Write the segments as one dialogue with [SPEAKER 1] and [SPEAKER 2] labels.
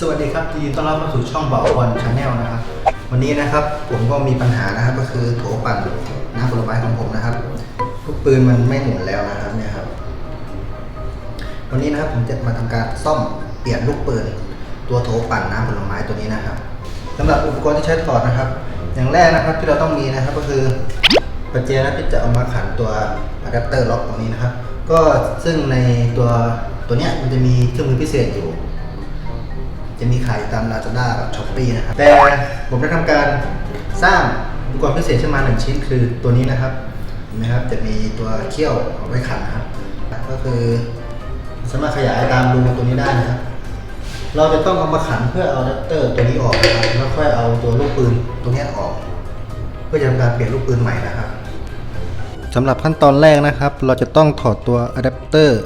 [SPEAKER 1] สวัสดีครับยินดีต้อนรับเข้าสู่ช่องเบาบอลชาแนลนะครับ วันนี้นะครับผมก็มีปัญหานะครับก็คือโถปั่นน้ำผลไม้ของผมนะครับลูกปืนมันไม่หมุนแล้วนะครับเนี่ยครับ วันนี้นะครับผมจะมาทำการซ่อมเปลี่ยนลูกปืน ตัวโถปั่นน้ำผลไม้ตัวนี้นะครับสำหรับอุปกรณ์ที่ใช้ถอดนะครับ อย่างแรกนะครับที่เราต้องมีนะครับก็คือปัจเจนะที่จะเอามาขันตัวอะแดปเตอร์ล็อกตรงนี้นะครับ ก็ซึ่งในตัวตัวเนี้ยมันจะมีเครื่องมือพิเศษอยู่ จะมีขายตาม Lazada กับ Shopee นะครับ แต่ผมได้ทำการสร้างอุปกรณ์พิเศษขึ้นมาหนึ่งชิ้นคือตัวนี้นะครับเห็นไหมครับจะมีตัวเขี้ยวเอาไว้ขันนะครับ ก็คือสามารถขยายตามรูตัวนี้ได้นะครับ เราจะต้องเอามาขันเพื่อเอาอะแดปเตอร์ตัวนี้ออกนะครับแล้วค่อยเอาตัวลูกปืนตัวนี้ออก เพื่อจะทำการเปลี่ยนลูกปืนใหม่นะครับสำหรับขั้นตอนแรกนะครับ เราจะต้องถอดตัวอะแดปเตอร์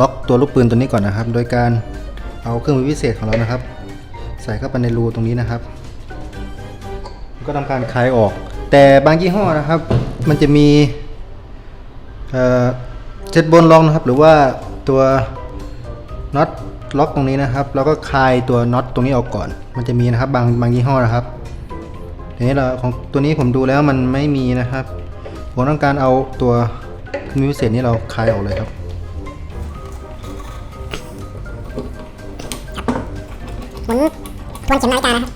[SPEAKER 1] ล็อกตัวลูกปืนตัวนี้ก่อนนะครับ โดยการ เอาเครื่องมือพิเศษของเรานะครับ ใส่เข้าไปในรูตรงนี้นะครับ ก็ทำการคลายออก แต่บางยี่ห้อนะครับ มันจะมีเอ่อเจ็ดบนรองนะครับ หรือว่าตัวน็อตล็อกตรงนี้นะครับ แล้วก็คลายตัวน็อตตรงนี้ออกก่อน มันจะมีนะครับบางบางยี่ห้อนะครับทีนี้เราของตัวนี้ผมดูแล้วมันไม่มีนะครับ ผมต้องการเอาตัวมือพิเศษนี้เราคลายออกเลยครับ
[SPEAKER 2] มุนทวนเข็มนาฬิกานะครับ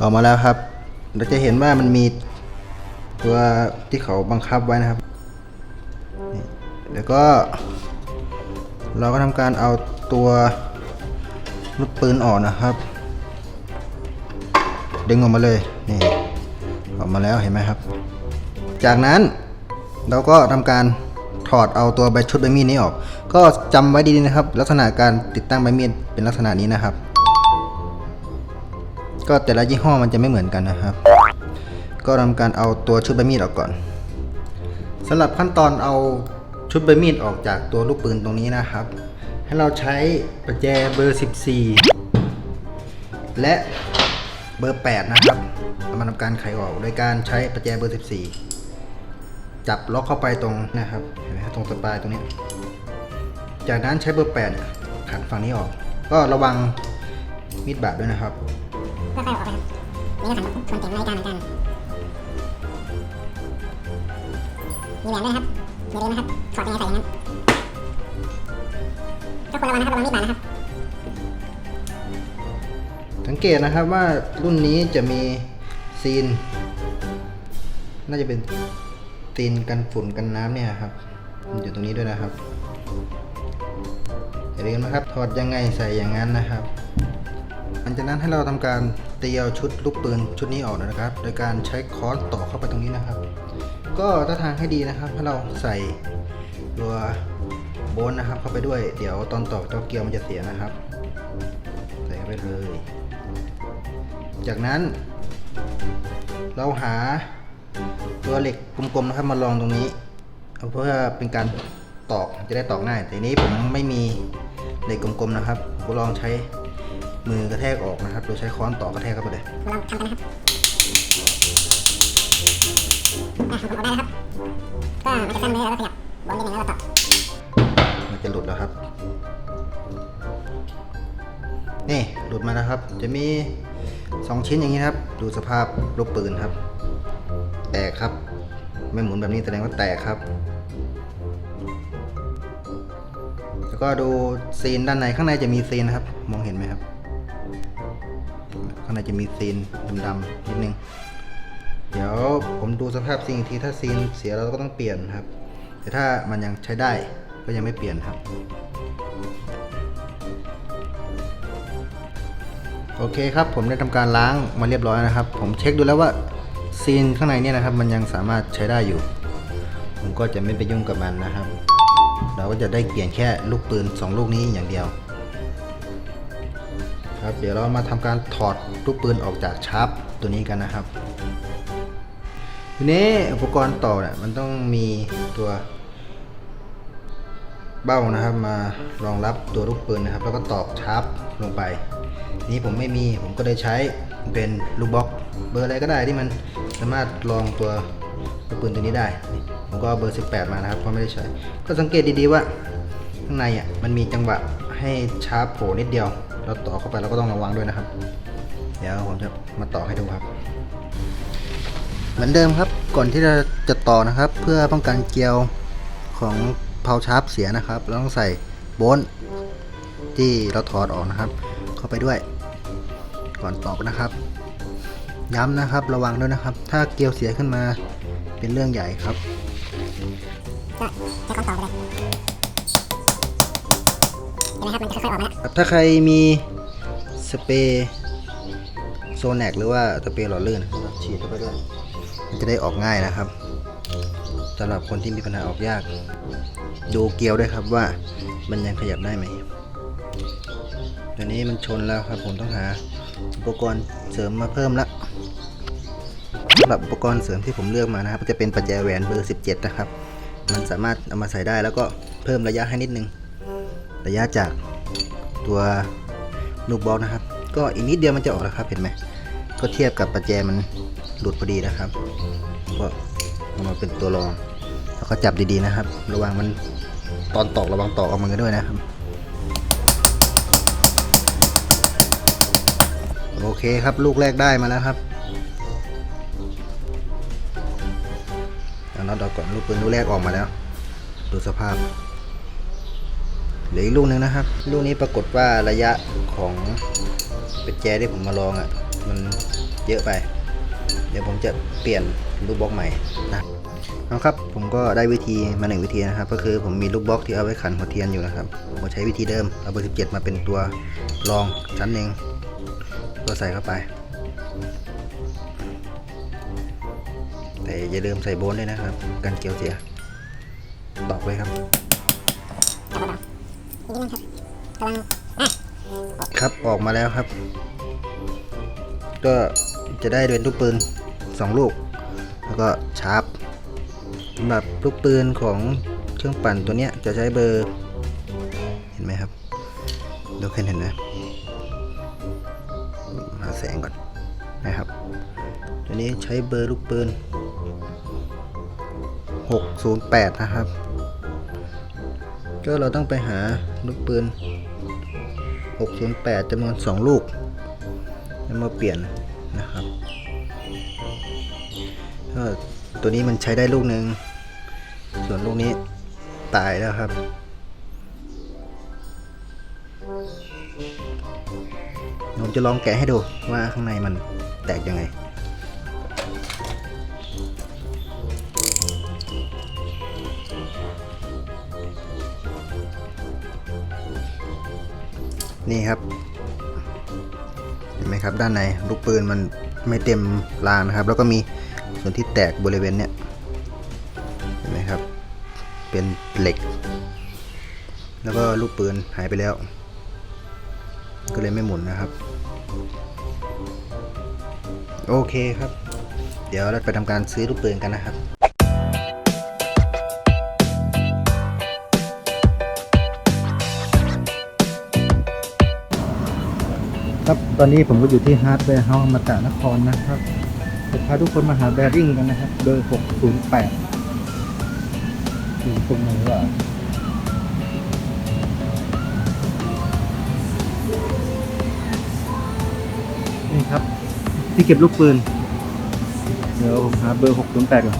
[SPEAKER 1] ออกมาแล้วครับ เราจะเห็นว่ามันมีตัวที่เขาบังคับไว้นะครับ แล้วก็ เราก็ทำการเอาตัวลูกปืนออกนะครับ ดึงออกมาเลย นี่ ออกมาแล้วเห็นไหมครับ จากนั้นเราก็ทำการ อดเอาตัวใบชุดใบมีดนี้ออก ก็จำไว้ดีๆนะครับ ลักษณะการติดตั้งใบมีดเป็นลักษณะนี้นะครับ ก็แต่ละยี่ห้อมันจะไม่เหมือนกันนะครับ ก็ทำการเอาตัวชุดใบมีดออกก่อนสำหรับขั้นตอนเอาชุดใบมีดออกจากตัวลูกปืนตรงนี้นะครับ ให้เราใช้ประแจเบอร์ 14 และเบอร์ 8 นะครับเอามาทำการไขออกโดยการใช้ประแจเบอร์ 14 จับล็อกเข้าไปตรงนะครับเห็นไหมครับตรงสปลายตรงนี้ จากนั้นใช้เบอร์8ขันฝั่งนี้ออก ก็ระวังมีดบาดด้วยนะครับ
[SPEAKER 2] เพื่อค่อยออกไปครับนี่ก็ขันทวนเข็มนาฬิกาเหมือนกันมีแหวนด้วยนะครับอย่าลืมนะครับถอดยังไงใส่อย่างนั้นก็ควรระวังนะครับระวังมีดบาดนะครับ
[SPEAKER 1] สังเกตนะครับว่ารุ่นนี้จะมีซีน น่าจะเป็น ซีนกันฝุ่นกันน้ำเนี่ยครับอยู่ตรงนี้ด้วยนะครับอย่าลืมนะครับถอดยังไงใส่อย่างนั้นนะครับหลังจากนั้นให้เราทำการตีเอาชุดลูกปืนชุดนี้ออกนะครับ โดยการใช้ค้อนต่อเข้าไปตรงนี้นะครับ ก็ถ้าทางให้ดีนะครับให้เราใส่ตัวโบนนะครับ เข้าไปด้วยเดี๋ยวตอนต่อตัวเกียวมันจะเสียนะครับใส่เข้าไปเลย จากนั้น เราหา ตัวเหล็กกลมๆนะครับมาลองตรงนี้เอาเพื่อเป็นการตอกจะได้ตอกง่ายแต่ทีนี้ผมไม่มีเหล็กกลมๆนะครับผมลองใช้มือกระแทกออกนะครับ โดยใช้ค้อนตอกกระแทกเข้าไปเลย
[SPEAKER 2] ลองทำกันนะครับอะผมออกได้แล้วครับก็มันจะสั้นเลยแล้วก็ขยับบนนิดนึงแล้วก็ต่อ
[SPEAKER 1] มันจะหลุดแล้วครับ นี่หลุดมาแล้วครับ จะมี 2 ชิ้นอย่างนี้นะครับ ดูสภาพลูกปืนครับแต กครับ ไม่หมุนแบบนี้แสดงว่าแตกครับ แล้วก็ดูซีนด้านในข้างในจะมีซีนนะครับ มองเห็นไหมครับ ข้างในจะมีซีนดำๆนิดนึง เดี๋ยวผมดูสภาพซีนอีกทีถ้าซีนเสียเราก็ต้องเปลี่ยนครับ แต่ถ้ามันยังใช้ได้ก็ยังไม่เปลี่ยนครับโอเคครับ ผมได้ทำการล้างมาเรียบร้อยนะครับ ผมเช็คดูแล้วว่า ซีนข้างในเนี่ยนะครับ มันยังสามารถใช้ได้อยู่ ผมก็จะไม่ไปยุ่งกับมันนะครับ เราก็จะได้เปลี่ยนแค่ลูกปืน 2 ลูกนี้อย่างเดียว ครับ เดี๋ยวเรามาทำการถอดลูกปืนออกจากชาร์ปตัวนี้กันนะครับทีนี้อุปกรณ์ต่อเนี่ยมันต้องมีตัวเบ้านะครับมารองรับตัวลูกปืนนะครับ แล้วก็ตอกชาร์ปลงไป นี้ผมไม่มีผมก็เลยใช้ เป็นลูกบล็อกเบอร์อะไรก็ได้ที่มันสามารถรองตัวลูกปืนตัวนี้ได้ผมก็เอาเบอร์ 18 มานะครับเพราะไม่ได้ใช้ ก็สังเกตดีๆว่าข้างในอะมันมีจังหวะให้ให้ชาร์ปโผล่นิดเดียว เราต่อเข้าไปเราก็ต้องระวังด้วยนะครับ เดี๋ยวผมจะมาต่อให้ดูครับ เหมือนเดิมครับก่อนที่เราจะต่อนะครับ เพื่อป้องกันเกลียวของเพาชาร์ปเสียนะครับเราต้องใส่โบนที่เราถอดออกนะครับ เข้าไปด้วย ก่อนตอกนะครับ ย้ำนะครับระวังด้วยนะครับ ถ้าเกลียวเสียขึ้นมาเป็นเรื่องใหญ่ครับ
[SPEAKER 2] ก็ใช้ค้อนตอกไปเลยเห็นไหมครับมันจะค่อยๆออกมาแล้ว
[SPEAKER 1] ถ้าใครมีสเปรย์โซแนกหรือว่าสเปรย์หล่อลื่นนะครับฉีดเข้าไปด้วยมันจะได้ออกง่ายนะครับสำหรับคนที่มีปัญหาออกยาก ดูเกลียวด้วยครับว่ามันยังขยับได้ไหม ตอนนี้มันชนแล้วครับผมต้องหาอุปกรณ์เสริมมาเพิ่มละสำหรับอุปกรณ์เสริมที่ผมเลือกมานะครับ จะเป็นปัจแจแหวนเบอร์ 17 นะครับ มันสามารถเอามาใส่ได้แล้วก็เพิ่มระยะให้นิดนึง ระยะจากตัวลูกบอลนะครับ ก็อีกนิดเดียวมันจะออกแล้วครับเห็นไหมก็เทียบกับประแจมันหลุดพอดีนะครับก็เอามาเป็นตัวรองแล้วก็จับดีๆนะครับ ระวังมันตอนตอกระวังตอกออกมากันด้วยนะครับ โอเคครับลูกแรกได้มาแล้วครับเอาน็อตออกก่อนลูกปืนลูกแรกออกมาแล้ว ดูสภาพเหลืออีกลูกหนึงนะครับ ลูกนี้ปรากฏว่าระยะของเป็ดแจที่ผมมาลองอะ่ะ มันเยอะไป เดี๋ยวผมจะเปลี่ยนลูกบล็อกใหม่นะเอาครับ ผมก็ได้วิธีมาหนึ่งวิธีนะครับ ก็คือผมมีลูกบล็อกที่เอาไว้ขันหัวเทียนอยู่นะครับผมก็ใช้วิธีเดิมเอาเบอร์17 มาเป็นตัวรองชั้นหนึ่ง ก็ใส่เข้าไป แต่อย่าลืมใส่โบนด้วยนะครับ กันเกลียวเสียตอกเลยครับ ครับออกมาแล้วครับ ก็จะได้เป็นลูกปืน2ลูก แล้วก็ชาร์ปสำหรับลูกปืนของเครื่องปั่นตัวเนี้ยจะใช้เบอร์ เห็นไหมครับดูขึ้นเห็นไหม หาแสงก่อนนะครับ ตัวนี้ใช้เบอร์ลูกปืน 608 นะครับ ก็เราต้องไปหาลูกปืน 608จำนวน 2 ลูกแล้วมาเปลี่ยนนะครับก็ตัวนี้มันใช้ได้ลูกหนึ่ง ส่วนลูกนี้ตายแล้วครับ จะลองแกะให้ดูว่าข้างในมันแตกยังไง นี่ครับ เห็นไหมครับด้านในลูกปืนมันไม่เต็มรางนะครับ แล้วก็มีส่วนที่แตกบริเวณเนี้ยเห็นไหมครับ เป็นเหล็ก แล้วก็ลูกปืนหายไปแล้วก็เลยไม่หมุนนะครับ โอเคครับ เดี๋ยวเราไปทำการซื้อลูกปืนกันนะครับครับตอนนี้ผมก็อยู่ที่ฮาร์ดแวร์เฮาส์มาจานครนะครับจะพาทุกคนมาหาแบริ่งกันนะครับ เบอร์ 608อยู่ตรงไหนวะ ที่เก็บลูกปืน เดี๋ยวผมหาเบอร์608ก่อน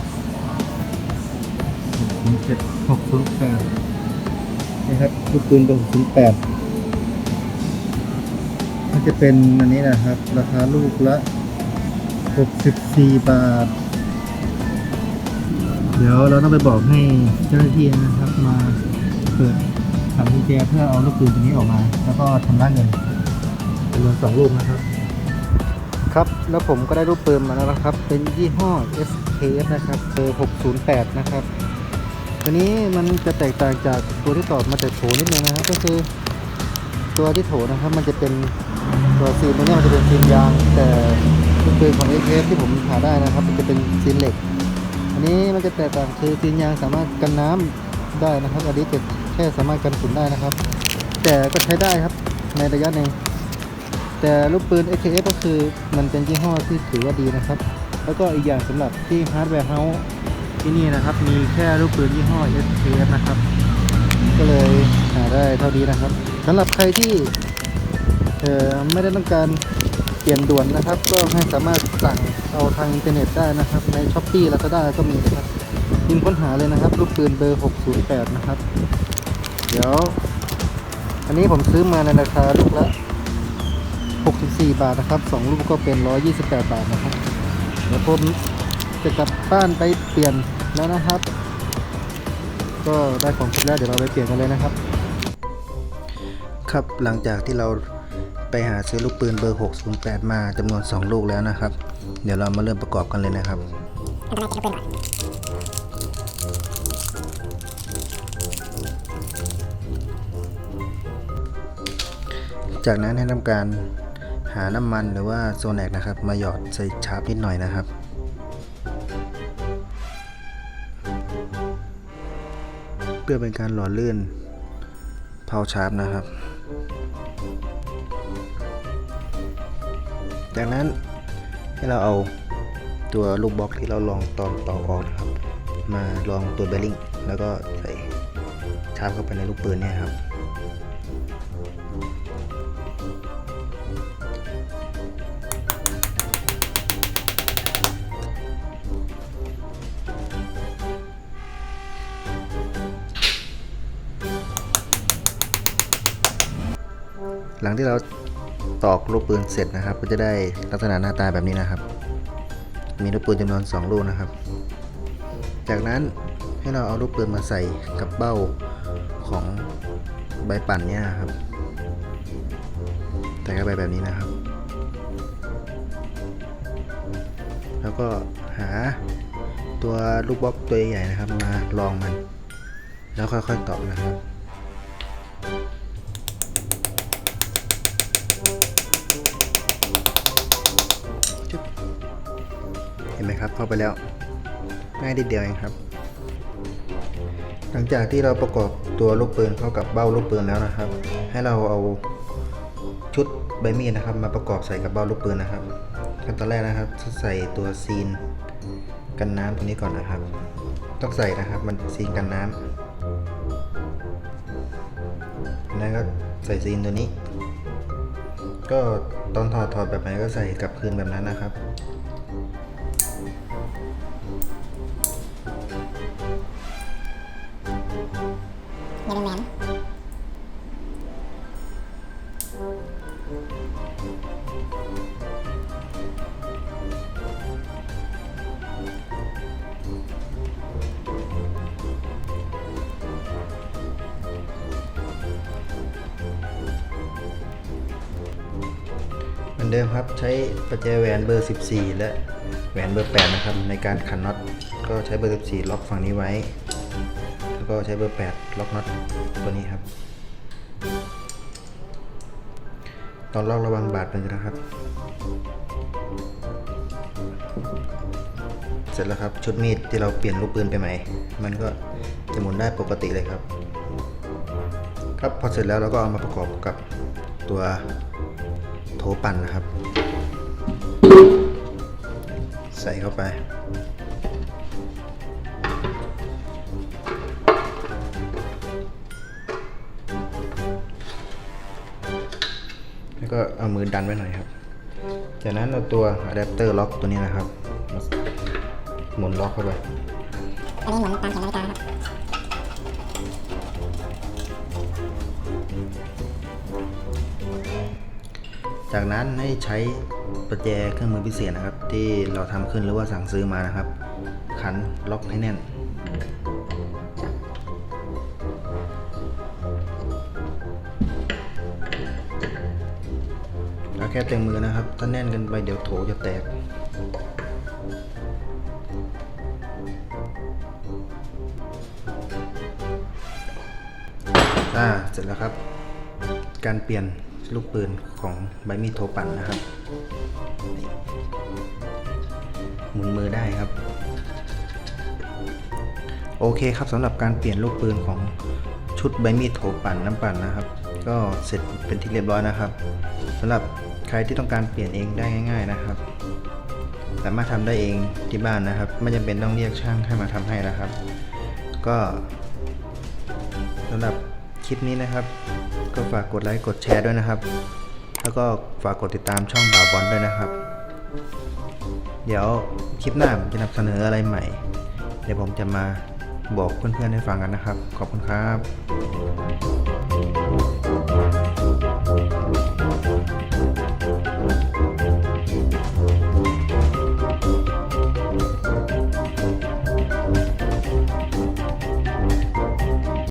[SPEAKER 1] 607 608นี่ครับลูกปืนเบอร์608มันจะเป็นอันนี้นะครับ ราคาลูกละ64บสี่บาท เดี๋ยวเราต้องไปบอกให้เจ้าหน้าที่นะครับมาเปิดถังกุญแจเพื่อเอาลูกปืนตัวนี้ออกมา แล้วก็ทำร้านเงินจำนวนสองลูกนะครับ ครับแล้วผมก็ได้รูปปืนมาแล้วนะครับ เป็นยี่ห้อ SKS นะครับเบอร์608 นะครับตัวนี้มันจะแตกต่างจากตัวที่ต่อมาจากโถนิดนึงนะครับ ก็คือตัวที่โถนะครับ มันจะเป็นตัวซีนตัวนี้มันจะเป็นซีนยาง แต่ลูกปืนของ SKS ที่ผมหาได้นะครับ มันจะเป็นซีนเหล็ก อันนี้มันจะแตกต่างคือซีนยางสามารถกันน้ำได้นะครับอันนี้จะแค่สามารถกันฝุ่นได้นะครับ แต่ก็ใช้ได้ครับในระยะหนึ่ง แต่ลูกปืน AKS ก็คือมันเป็นยี่ห้อที่ถือว่าดีนะครับ แล้วก็อีกอย่างสำหรับที่ฮาร์ดแวร์เฮาส์ที่นี่นะครับ มีแค่ลูกปืนยี่ห้อ SKS นะครับ ก็เลยหาได้เท่านี้นะครับสำหรับใครที่เอ่อไม่ได้ต้องการเปลี่ยนด่วนนะครับ ก็ให้สามารถสั่งเอาทางอินเทอร์เน็ตได้นะครับ ในช้อปปี้ลาซาด้าก็มีนะครับพิมพ์ค้นหาเลยนะครับ ลูกปืนเบอร์ 608 นะครับ เดี๋ยว อันนี้ผมซื้อมาในราคาลูกละ 64 บาทนะครับ2ลูกก็เป็น 128 บาทนะครับ เดี๋ยวผมจะกลับบ้านไปเปลี่ยนแล้วนะครับ ก็ได้ของครบแล้วเดี๋ยวเราไปเปลี่ยนกันเลยนะครับ ครับหลังจากที่เราไปหาซื้อลูกปืนเบอร์ 608 มาจำนวน 2 ลูกแล้วนะครับ เดี๋ยวเรามาเริ่มประกอบกันเลยนะครับ
[SPEAKER 2] จา
[SPEAKER 1] กนั้นให้ทำการ หาน้ำมันหรือว่าโซแนกนะครับ มาหยอดใส่ชาร์ปนิดหน่อยนะครับเพื่อเป็นการหล่อลื่นเผาชาร์ปนะครับ จากนั้นให้เราเอาตัวลูกบล็อกที่เราลองตอนต่อออกนะครับ มาลองตัวเบลลิงแล้วก็ใส่ชาร์ปเข้าไปในลูกปืนเนี่ยครับ งที่เราตอกลูกปืนเสร็จนะครับ ก็จะได้ลักษณะหน้าตาแบบนี้นะครับ มีลูกปืนจำนวน 2 ลูกนะครับ จากนั้นให้เราเอาลูกปืนมาใส่กับเบ้าของใบปั่นเนี่ยครับใส่เข้าไปแบบนี้นะครับ แล้วก็หาตัวลูกบล็อกตัวใหญ่ๆนะครับ มาลองมัน แล้วค่อยๆตอกนะครับ นไหมครับ เข้าไปแล้วง่ายนิดเดียวเองครับ หลังจากที่เราประกอบตัวลูกปืนเข้ากับเบ้าลูกปืนแล้วนะครับ ให้เราเอาชุดใบมีดนะครับ มาประกอบใส่กับเบ้าลูกปืนนะครับขั้นตอนแรกนะครับใส่ตัวซีนกันน้ำตัวนี้ก่อนนะครับ ต้องใส่นะครับมันซีนกันน้ำแล้วก็ใส่ซีนตัวนี้ ก็ตอนถอดถอดแบบไหนก็ใส่กลับคืนแบบนั้นนะครับ
[SPEAKER 2] อย่าลืมแหวน
[SPEAKER 1] เหมือนเดิมครับใช้ประแจแหวนเบอร์ 14 และแหวนเบอร์ 8 นะครับ ในการขันน็อตก็ใช้เบอร์ 14 ล็อกฝั่งนี้ไว้ แล้วก็ใช้เบอร์ 8 ล็อกน็อตตัวนี้ครับ ตอนล็อกระวังบาดมือนะครับ เสร็จแล้วครับชุดมีดที่เราเปลี่ยนลูกปืนไปใหม่ มันก็จะหมุนได้ปกติเลยครับ ครับพอเสร็จแล้วเราก็เอามาประกอบกับตัวโถปั่นนะครับ ใส่เข้าไป ก็เอามือดันไว้หน่อยครับ จากนั้นเอาตัวอะแดปเตอร์ล็อกตัวนี้นะครับมาหมุนล็อกเข้าไป
[SPEAKER 2] อันนี้หมุนตามเข็มนาฬิกาครับ
[SPEAKER 1] จากนั้นให้ใช้ประแจเครื่องมือพิเศษนะครับ ที่เราทำขึ้นหรือว่าสั่งซื้อมานะครับ ขันล็อกให้แน่น ค่เต็มมือนะครับ ถ้าแน่นกินไปเดี๋ยวโถจะแตก อ่า เสร็จแล้วครับ การเปลี่ยนลูกปืนของใบมีดโทปั่นนะครับ หมุนมือได้ครับ โอเคครับสำหรับการเปลี่ยนลูกปืนของชุดใบมีดโถปั่นน้ำปั่นนะครับ ก็เสร็จเป็นที่เรียบร้อยนะครับสำหรับ รที่ต้องการเปลี่ยนเองได้ง่าย ๆนะครับ สามารถทำได้เองที่บ้านนะครับ ไม่จำเป็นต้องเรียกช่างให้มาทำให้นะครับ ก็สำหรับคลิปนี้นะครับ ก็ฝากกดไลค์กดแชร์ด้วยนะครับ แล้วก็ฝากกดติดตามช่องบ่าวบอลด้วยนะครับ เดี๋ยวคลิปหน้าผมจะนำเสนออะไรใหม่ เดี๋ยวผมจะมาบอกเพื่อนๆให้ฟังกันนะครับ ขอบคุณครับ